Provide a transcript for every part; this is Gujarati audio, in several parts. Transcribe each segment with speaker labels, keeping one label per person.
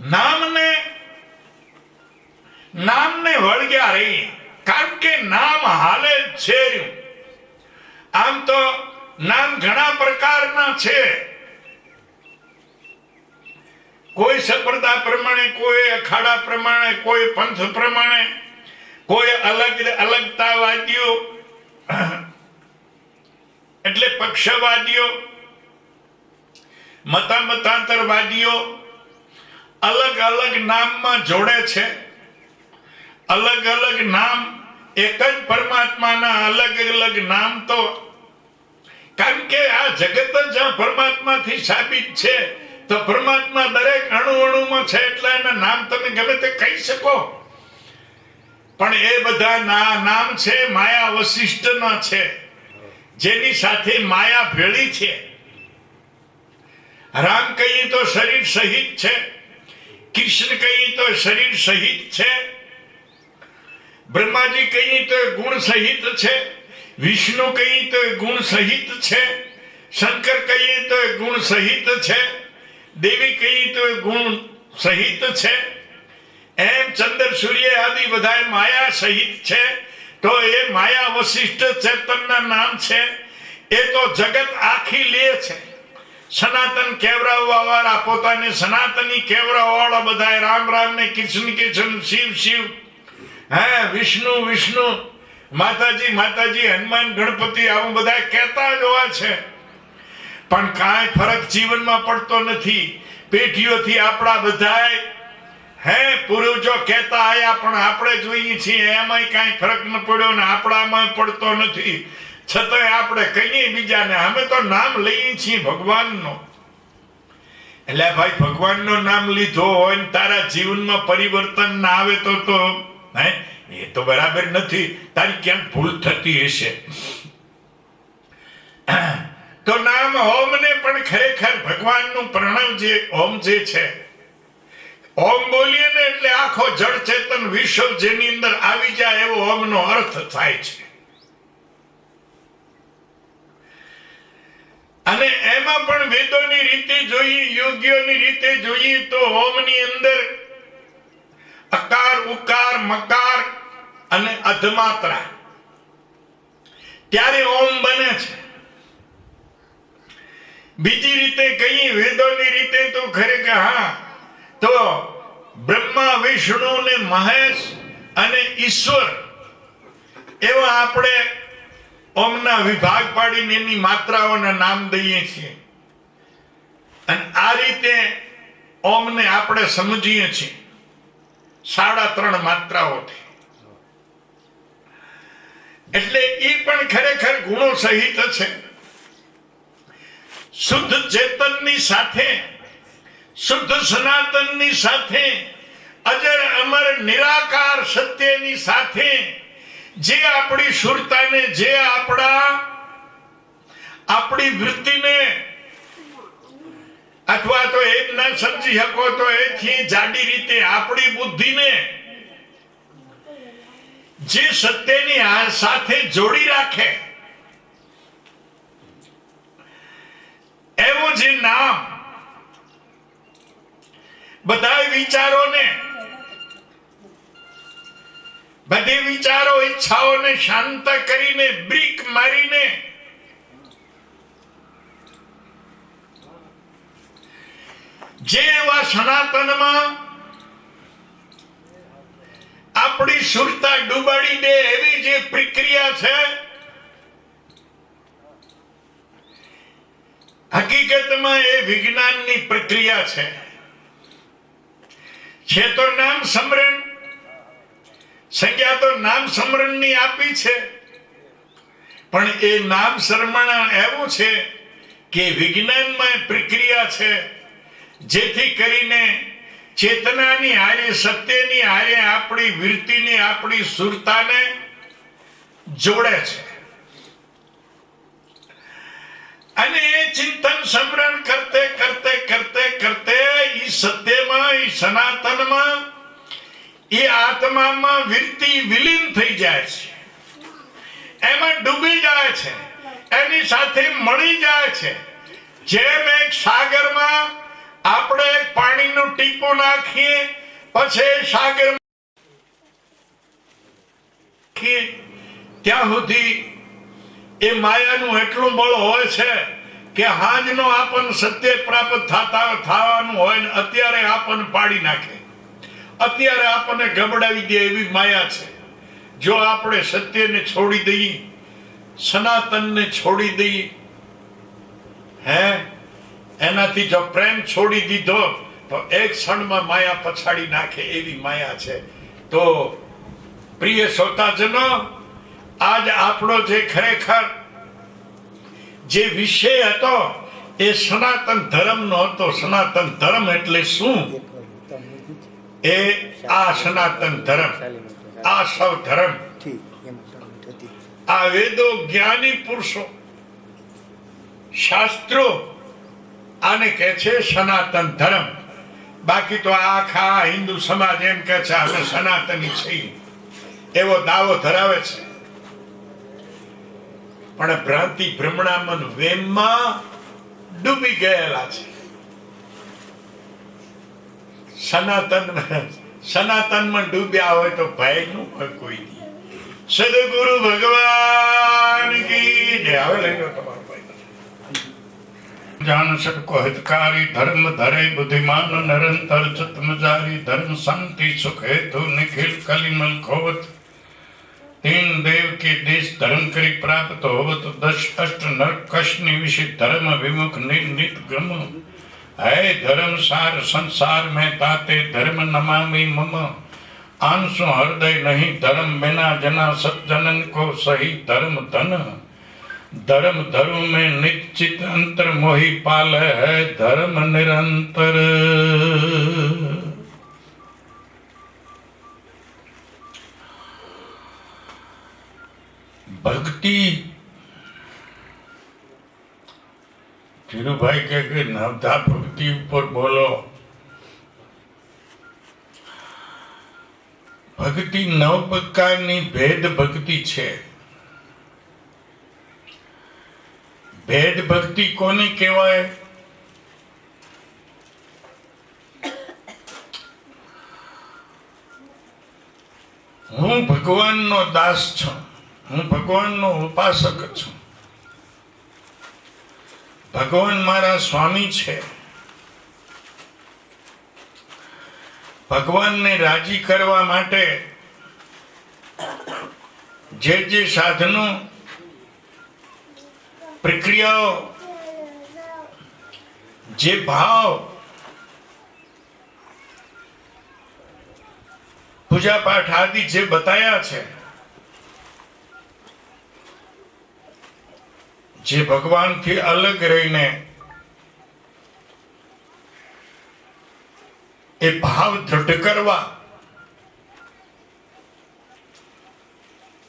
Speaker 1: નામને નામને વળગ્યા રહી, કારણ કે નામ હાલે છે આમ તો નામ ઘણા પ્રકારના છે. કોઈ સંપ્રદાય પ્રમાણે, કોઈ અખાડા પ્રમાણે, કોઈ પંથ પ્રમાણે, કોઈ અલગ અલગતાવાદીઓ, એટલે પક્ષવાદીઓ, મતામતાંતરવાદીઓ અલગ અલગ નામમાં જોડે છે. અલગ અલગ નામ, એક જ પરમાત્માના અલગ અલગ નામ તો. કારણ કે આ જગત જ પરમાત્માથી સાબિત છે. તો પરમાત્મા દરેક અણુ અણુમાં છે એટલે એના નામ તમે ગમે તે કહી શકો. પણ એ બધા નામ છે, માયા વશિષ્ઠના છે. જેની સાથે માયા ભેળી છે. રામ કહીએ તો શરીર સહિત છે. કૃષ્ણ કહીએ તો શરીર સહિત છે. બ્રહ્માજી કહી તો ગુણ સહિત છે. વિષ્ણુ કહી તો ગુણ સહિત છે. શંકર કહીએ તો ગુણ સહિત છે. દેવી કહી તો ગુણ સહિત છે. એમ ચંદ્ર સૂર્ય આદિ બધા માયા સહિત છે. તો એ માયા વશિષ્ઠ ચેતનના નામ છે. એ તો જગત આખી લે છે. સનાતન કેવરાવવા વાળા પોતાને સનાતની કેવરાવાળા બધા રામ રામ ને કૃષ્ણ કૃષ્ણ, શિવ શિવ. હે, વિષ્ણુ વિષ્ણુ. માતાજી માતાજી, હનુમાન, ગણપતિ, આવું બધા કહેતા જ હોવા છે. પણ કાંઈ ફરક જીવનમાં પડતો નથી. પેઢીઓથી આપણા બધાય, હે, પૂર્વજો કહેતા આયા, પણ આપણે જોઈએ છીએ. એમાંય કાંઈ ફરક ન પડ્યો ને આપણામાં પડતો નથી. છતાંય આપણે કહીએ બીજાને, અમે તો નામ લઈએ છીએ ભગવાનનો. એટલે ભાઈ, ભગવાનનો નામ લીધો હોય ને તારા જીવનમાં પરિવર્તન ના આવે તો તો, હે? એ તો બરાબર નથી. તારી ક્યાંક ભૂલ થતી હશે. તો નામ ઓમ ને પણ ખરેખર ભગવાનનું પ્રણામ જે, ઓમ જે છે. ઓમ બોલીએ ને એટલે આખો જળ ચેતન વિશ્વ જેની અંદર આવી જાય એવો ઓમનો અર્થ થાય છે. અને એમાં પણ વેદોની રીતે જોઈએ યોગ્યોની રીતે જોઈએ તો ઓમની અંદર અકાર, ઉકાર, મકાર અને અધમાત્રા. ત્યારે ઓમ બને છે. બીજી રીતે કહીએ, વેદોની રીતે તો ખરેખર હા, તો બ્રહ્મા, વિષ્ણુ ને મહેશ અને ઈશ્વર એવા આપણે ઓમના વિભાગ પાડીને એની માત્રાઓના નામ દઈએ છીએ. અને આ રીતે ઓમને આપણે સમજીએ છીએ. સાડા ત્રણ માત્રાઓથી એટલે એ પણ ખરેખર ગુણો સહિત છે. શુદ્ધ ચેતનની સાથે, શુદ્ધ સનાતનની સાથે, અજર અમર નિરાકાર સત્યની સાથે જે આપણી સુરતાને, જે આપણા, આપણી વૃત્તિને, અથવા તો એમ ન સમજી શકો તો એથી જાડી રીતે આપણી બુદ્ધિને, જે સત્યની સાથે જોડી રાખે. એવું જે નામ બધા વિચારોને બધી વિચારો, ઈચ્છાઓને શાંત કરીને, બ્રિક મારીને. જે એવા સનાતનમાં આપણી સુરતા ડૂબાડી દે એવી જે પ્રક્રિયા છે, હકીકતમાં એ વિજ્ઞાનની પ્રક્રિયા છે. છે તો નામ સમરણ સંજ્ઞા તો નામ સમરણની આપી છે. પણ એ નામ શરમણ એવું છે કે વિજ્ઞાનમાં પ્રક્રિયા છે જેથી કરીને ચેતનાની હારે, સત્યની હારે આપણી વૃત્તિને, આપણી સુરતાને જોડે છે. અને એ ચિંતન સમરણ કરતે કરતે કરતે ઈ સત્યમાં ઈ સનાતનમાં એ આત્મામાં વૃત્તિ વિલીન થઈ જાય છે. એમાં ડૂબી જાય છે. એની સાથે મળી જાય છે. જેમ એક સાગરમાં આપણે પાણીનું ટીપું નાખીએ, પછી સાગર ત્યાં સુધી એ માયાનું એટલું બળ હોય છે કે હાજનો આપણ સત્ય પ્રાપ્ત થતા થવાનું હોય ને અત્યારે આપણ પાડી નાખે. અત્યારે આપણને ગબડાવી દે એવી માયા છે. જો આપણે સત્યને છોડી દઈએ, સનાતનને છોડી દઈએ, હે? એનાથી જો પ્રેમ છોડી દીધો, તો એક ક્ષણમાં માયા પછાડી નાખે એવી માયા છે. તો પ્રિય શ્રોતાજનો, આજ આપણો જે ખરેખર જે વિષય હતો, એ સનાતન ધર્મનો હતો. સનાતન ધર્મ એટલે શું? એ આ સનાતન ધર્મ આ સૌ ધર્મ. આ વેદો જ્ઞાની પુરુષો શાસ્ત્રો આને કહે છે સનાતન ધર્મ. બાકી તો આખા હિન્દુ સમાજ એમ કે છે અમે સનાતની છીએ. એવો દાવો ધરાવે છે. પણ ભ્રાંતિ ભ્રમણામન વેમમાં ડૂબી ગયેલા છે. સનાતન સનાતનમાં ડૂબ્યા હોય તો ભય નું હોય કોઈ દી. સદગુરુ ભગવાન કી જય હવે લઈ લો તમારો ભાઈ જાન સટકો હિતકારી ધર્મ ધરે બુદ્ધિમાન નિરંતર ચતમજારી ધર્મ શાંતિ સુખ હેતુ નિખિલ કલિમલ ખોવત तीन देव के देश धर्म करी प्राप्त होवत दश अष्ट नर कष्ट विषय धर्म विमुख निर्नित गम है धर्मसार संसार में ताते धर्म नमामि मम। आंसु हृदय नहीं, धर्म बिना जना सज्जनन को सही धर्म धन। धर्म धर्म में निश्चित अंतर मोहि पाल है धर्म निरंतर। भक्ति ધીરુભાઈ કહે કે, નવધા ભક્તિ ઉપર બોલો. ભક્તિ નવ પ્રકારની ભેદ ભક્તિ છે. ભેદ ભક્તિ કોને કહેવાય? હું ભગવાનનો દાસ છું. હું ભગવાનનો ઉપાસક છું. ભગવાન મારા સ્વામી છે. ભગવાનને રાજી કરવા માટે જે જે સાધનો, પ્રક્રિયાઓ, જે ભાવ પૂજા પાઠ આદિ જે બતાયા છે જે ભગવાનથી અલગ રહીને એ ભાવ દ્રઢ કરવા,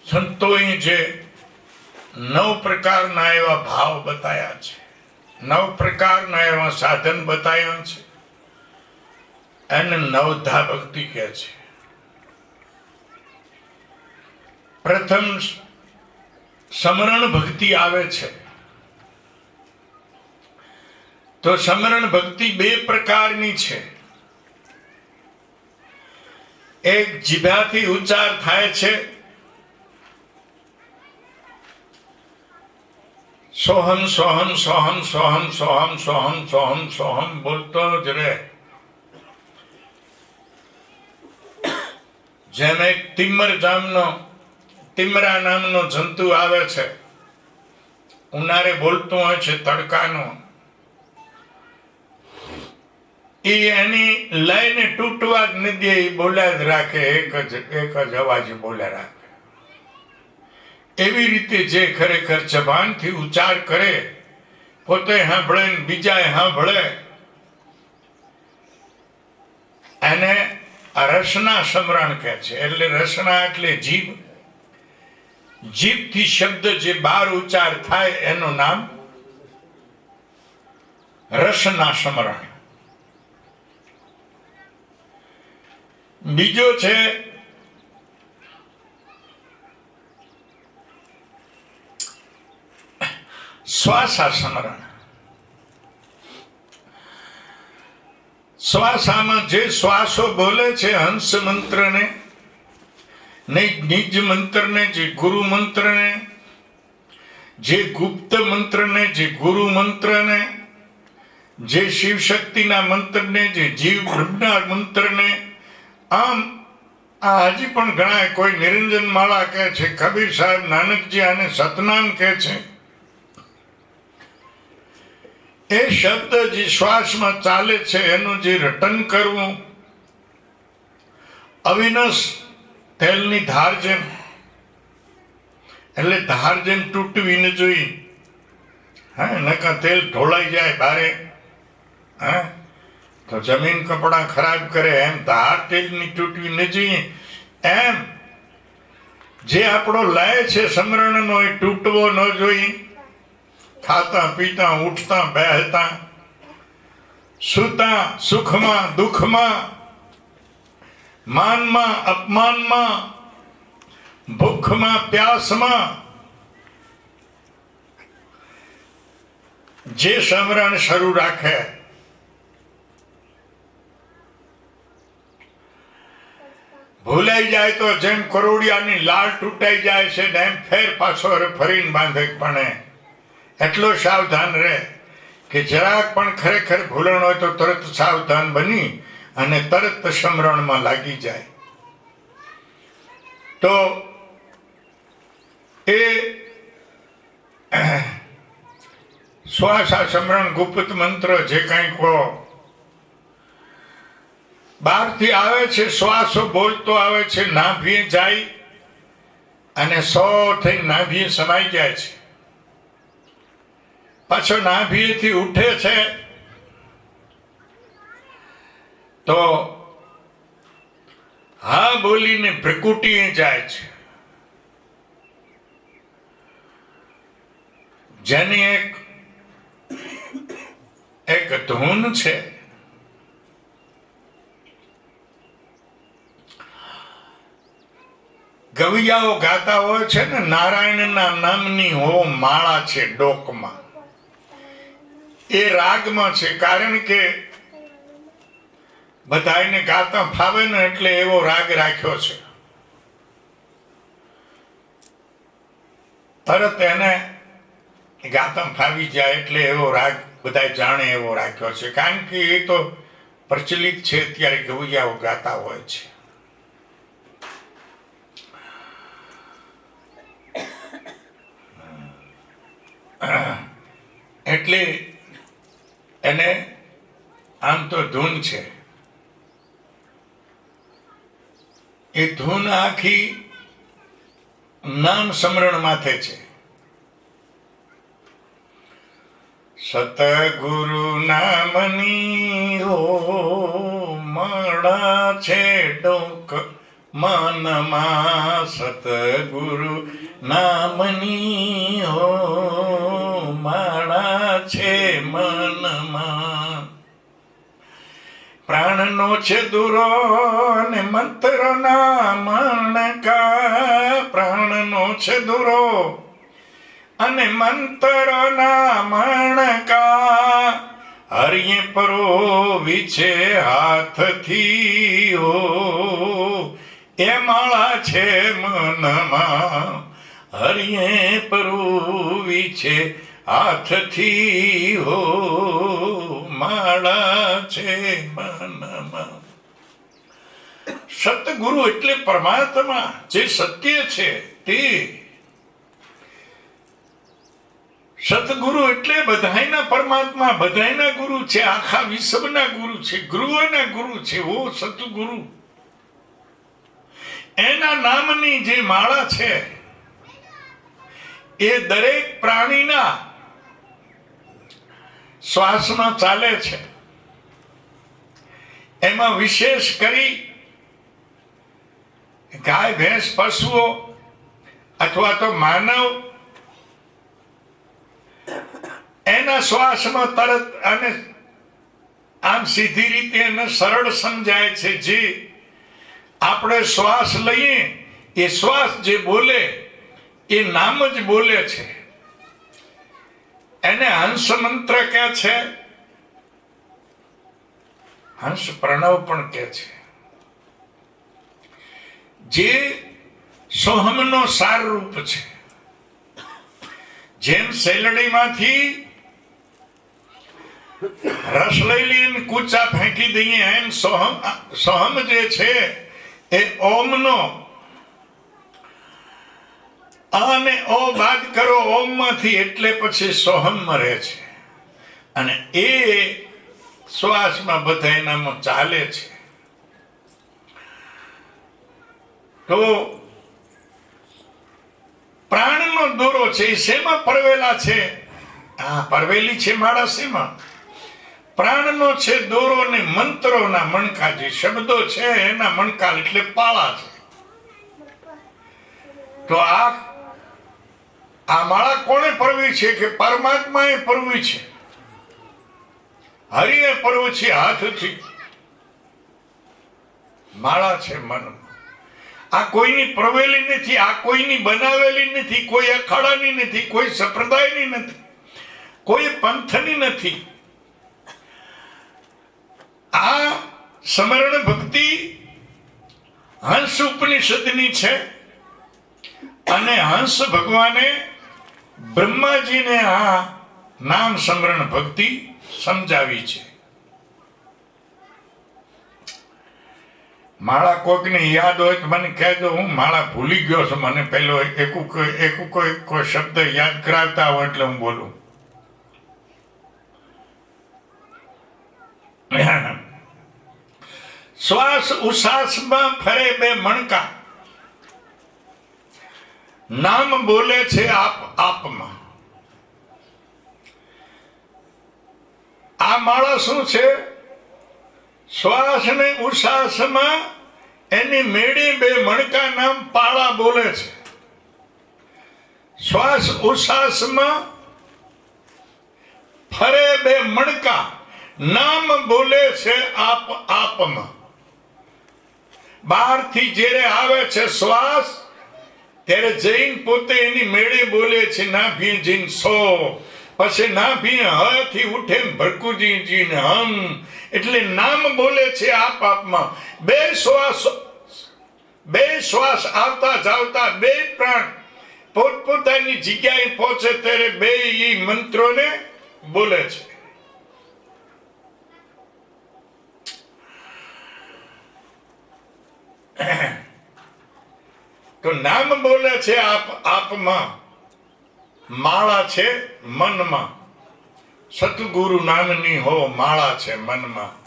Speaker 1: સંતોએ જે નવ પ્રકારના એવા ભાવ બતાવ્યા છે, નવ પ્રકારના એવા સાધન બતાવ્યા છે, એને નવધા ભક્તિ કહે છે. પ્રથમ સમરણ ભક્તિ આવે છે. તો સમરણ ભક્તિ બે પ્રકારની છે. એક જીભાથી ઉચ્ચાર થાય છે. સોહમ સોહમ સોહમ સોહમ સોહમ સોહમ સોહમ સોહમ બોલતો જ રહે. જેમ એક તિમ્મર જામનો તિમરા નામનો જંતુ આવે છે. ઉનાળે બોલતું હોય છે તડકાનો. એ એની લયને તૂટવા જ ન દે એ બોલ્યા જ રાખે, એક જ એક જ અવાજ બોલ્યા રાખે. એવી રીતે જે ખરેખર જબાનથી ઉચ્ચાર કરે, પોતે સાંભળે ને બીજા સાંભળે એને રસના સમરણ કહે છે. એટલે રસના એટલે જીભ. જીભથી શબ્દ જે બાર ઉચ્ચાર થાય એનું નામ રસના સમરણ. બીજો છે શ્વાસા સમરણ શ્વાસામાં જે શ્વાસો બોલે છે હંસ મંત્રને, ને નિજ મંત્રને, જે ગુરુ મંત્રને, જે ગુપ્ત મંત્રને, જે ગુરુ મંત્રને, જે શિવ શક્તિના મંત્રને, જે જીવ બ્રહ્મના મંત્રને આમ, આ હજી પણ ઘણા કોઈ નિરંજન માળા કહે છે, કબીર સાહેબ નાનકજી અને સતનામ કહે છે. એ શબ્દ જે શ્વાસમાં ચાલે છે, એનું જે રટન કરવું, અવિનશ તેલની ધાર જેમ, એટલે ધાર જેમ તૂટવી ન જોઈ હા નકા તેલ ઢોળાઈ જાય બારે. હા? તો જમીન કપડાં ખરાબ કરે એમ ધાર તેલની તૂટવી ન જોઈએ એમ જે આપણો લય છે સમરણનો એ તૂટવો ન જોઈએ. ખાતા પીતા, ઉઠતા, બેહતા, સુતા, સુખમાં, દુઃખમાં, માનમાં, અપમાનમાં, ભૂખમાં, પ્યાસમાં, જે સમરણ શરૂ રાખે ભૂલાઈ જાય તો જેમ કરોડિયાની લાળ તૂટાઈ જાય છે ને એમ ફેર પાછો ફરીને બાંધે પણ એટલો સાવધાન રહે કે જરાક પણ ખરેખર ભૂલણ હોય તો તરત સાવધાન બની અને તરત સમરણમાં લાગી જાય. તો એ શ્વાસ આ સમરણ ગુપ્ત મંત્ર જે કંઈ કહો બહારથી આવે છે, શ્વાસો બોલતો આવે છે નાભીએ જાય અને સો થઈ નાભીએ સમાઈ જાય છે. પાછો નાભીએથી ઉઠે છે. તો હા બોલીને ભ્રકુટીએ જાય છે. જેની એક એક ધૂન છે. ગવિયાઓ ગાતા હોય છે ને, નારાયણના નામની હો માળા છે ડોકમાં. એ રાગમાં છે, કારણ કે બધાને ગાતા ફાવે ને એટલે એવો રાગ રાખ્યો છે. તરત એને ગાતમ ફાવી જાય એટલે એવો રાગ બધા જાણે એવો રાખ્યો છે. કારણ કે એ તો પ્રચલિત છે અત્યારે ગવૈયાઓ ગાતા હોય છે. એટલે એને આમ તો ધૂન છે. એ ધૂન આખી નામ સમરણ માથે છે. સતગુરુ નામની ઓ મળા છે ડોક મનમાં. સતગુરુ નામની માળા છે મનમાં. પ્રાણનો છે દુરો ને મંત્ર ના મણકા. પ્રાણનો છે દુરો અને મંત્ર ના મણકા. હરિયે પરોવી છે હાથથી ઓ એ માળા છે મનમાં. હરિયે પરોવી છે હાથથી હો માળા છે મનમાં. સતગુરુ એટલે પરમાત્મા જે સત્ય છે તે. સતગુરુ એટલે બધાયના પરમાત્મા, બધાયના ગુરુ છે, આખા વિશ્વના ગુરુ છે ગુરુઓના ગુરુ છે, ઓ સતગુરુ એના નામની જે માળા છે, એ દરેક પ્રાણીના શ્વાસમાં ચાલે છે. એમાં વિશેષ કરી ગાય, ભેંસ, પશુઓ અથવા તો માનવ એના શ્વાસમાં તરત અને આમ સીધી રીતે એને સરળ સમજાય છે જે આપણે શ્વાસ લઈએ, એ શ્વાસ જે બોલે, એ નામ જ બોલે છે. એને હંસ મંત્ર કે છે. હંસ પ્રણવ પણ કે છે. જે સોહમનો સાર રૂપ છે. જેમ શેલડીમાંથી રસ લઈ લઈને કૂચા ફેંકી દઈએ, એમ સોહમ સોહમ જે છે એ ઓમનો અને ઓ બાદ કરો ઓમમાંથી એટલે પછી સોહમમાં રહે છે. અને એ શ્વાસમાં બધા એનામાં ચાલે છે. તો પ્રાણનો દોરો છે એ શેમાં પરવેલા છે? આ પરવેલી છે માળા શેમાં? પ્રાણનો છે દોરો ને મંત્રોના મણકા જે શબ્દો છે એના મણકા એટલે પાળા છે. તો આ આ માળા કોણે પરવી છે કે પરમાત્માએ પરવી છે? હરિએ પરવું છે, હાથથી. માળા છે મન આ કોઈની પ્રવેલી નથી, આ કોઈની બનાવેલી નથી, કોઈ અખાડાની નથી, કોઈ સંપ્રદાયની નથી, કોઈ પંથની નથી. આ સ્મરણ ભક્તિ હંસ ઉપનિષદની છે અને હંસ ભગવાને બ્રહ્માજીને આ નામ સમરણ ભક્તિ સમજાવી છે. માળા કોઈકને યાદ હોય તો મને કહેજો હું માળા ભૂલી ગયો છું, મને પેલો એકું એક કોઈ કોઈ શબ્દ યાદ કરાવતા હોય એટલે હું બોલું. શ્વાસ ઉશ્વાસમાં ફરે બે મણકા. નામ બોલે છે આપ, આપમાં. આ માળા શું છે? શ્વાસ ને ઉશ્વાસમાં એની મેળી બે મણકા નામ પાળા બોલે છે. શ્વાસ ઉશ્વાસમાં ફરે બે મણકા નામ બોલે છે આપ, આપમાં. બહારથી જ્યારે આવે છે શ્વાસ ત્યારે જૈન પોતે એની મેળે બોલે છે, ના ભી જીન સો. પછી, ના ભી હ થી ઉઠે ભરકુજી જીન હમ. એટલે નામ બોલે છે આપ આપમાં બે શ્વાસ બે શ્વાસ આવતા જાવતા બે પ્રાણ પોતપોતાની જગ્યાએ પહોંચે ત્યારે બે ઈ મંત્રોને બોલે છે. તો નામ બોલે છે આપ, આપમાં. માળા છે મનમાં. સતગુરુ નામની હો, માળા છે મનમાં.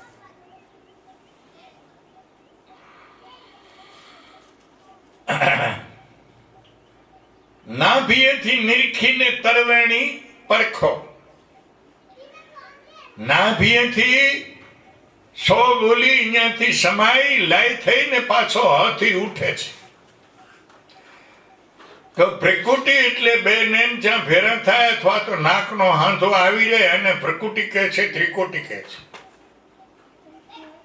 Speaker 1: નાભીએથી નિરખીને તરવેણી પરખો. નાભીએથી સો બોલી અહીંયાથી સમાઈ લાઈ થઈને પાછો હથી ઉઠે છે. તો ભ્રિકુટી એટલે બે નેમ જ્યાં ભેરા થાય અથવા તો નાકનો હાંધો આવી જાય અને ભ્રકુટી કહે છે, ત્રિકોટી કહે છે.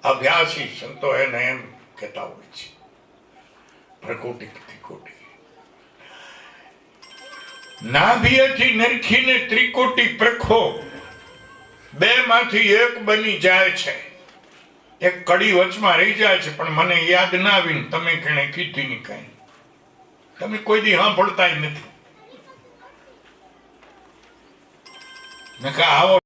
Speaker 1: અભ્યાસી સંતો એને એમ કહેતા હોય છે. પ્રકૃતિ ત્રિકોટી. નાભિયથી નરખીને ત્રિકોટી પ્રખો. બે માંથી એક બની જાય છે. એક કડી વચમાં રહી જાય છે, પણ મને યાદ ના આવીને તમે કણે કીધી ની કઈ. તમે કોઈ દી સાંભળતા નથી. નકા આવો